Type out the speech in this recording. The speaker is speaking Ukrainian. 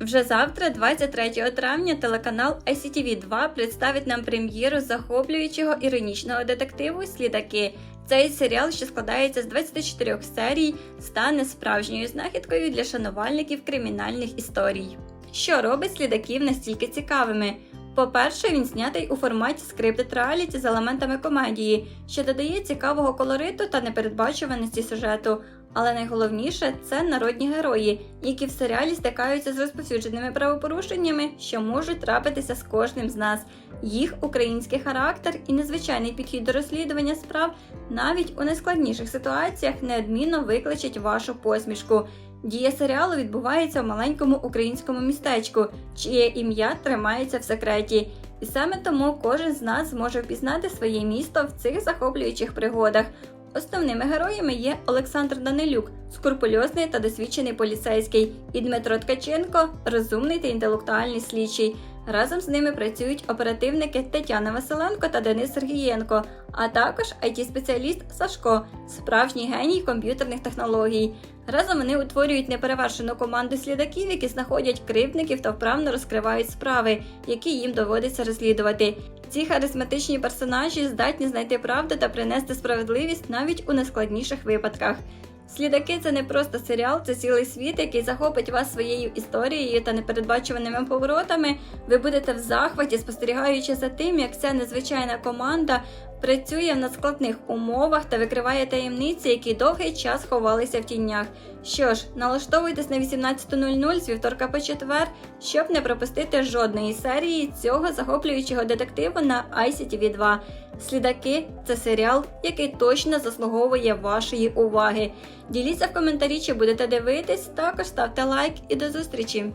Вже завтра, 23 травня, телеканал ICTV 2 представить нам прем'єру захоплюючого іронічного детективу Слідаки. Цей серіал, що складається з 24 серій, стане справжньою знахідкою для шанувальників кримінальних історій. Що робить слідаків настільки цікавими? По-перше, він знятий у форматі скриптед реаліті з елементами комедії, що додає цікавого колориту та непередбачуваності сюжету. Але найголовніше це народні герої, які в серіалі стикаються з розповсюдженими правопорушеннями, що можуть трапитися з кожним з нас. Їх український характер і незвичайний підхід до розслідування справ навіть у найскладніших ситуаціях неодмінно викличуть вашу посмішку. Дія серіалу відбувається в маленькому українському містечку, чиє ім'я тримається в секреті. І саме тому кожен з нас зможе впізнати своє місто в цих захоплюючих пригодах. Основними героями є Олександр Данилюк, скрупульозний та досвідчений поліцейський, і Дмитро Ткаченко, розумний та інтелектуальний слідчий. Разом з ними працюють оперативники Тетяна Василенко та Денис Сергієнко, а також IT-спеціаліст Сашко, справжній геній комп'ютерних технологій. Разом вони утворюють неперевершену команду слідаків, які знаходять кривдників та вправно розкривають справи, які їм доводиться розслідувати. Ці харизматичні персонажі здатні знайти правду та принести справедливість навіть у найскладніших випадках. Слідаки це не просто серіал, це цілий світ, який захопить вас своєю історією та непередбачуваними поворотами. Ви будете в захваті, спостерігаючи за тим, як ця незвичайна команда працює в надскладних умовах та викриває таємниці, які довгий час ховалися в тінях. Що ж, налаштовуйтесь на 18.00 з вівторка по четвер, щоб не пропустити жодної серії цього захоплюючого детективу на ICTV 2. Слідаки це серіал, який точно заслуговує вашої уваги. Діліться в коментарі, чи будете дивитись, також ставте лайк і до зустрічі!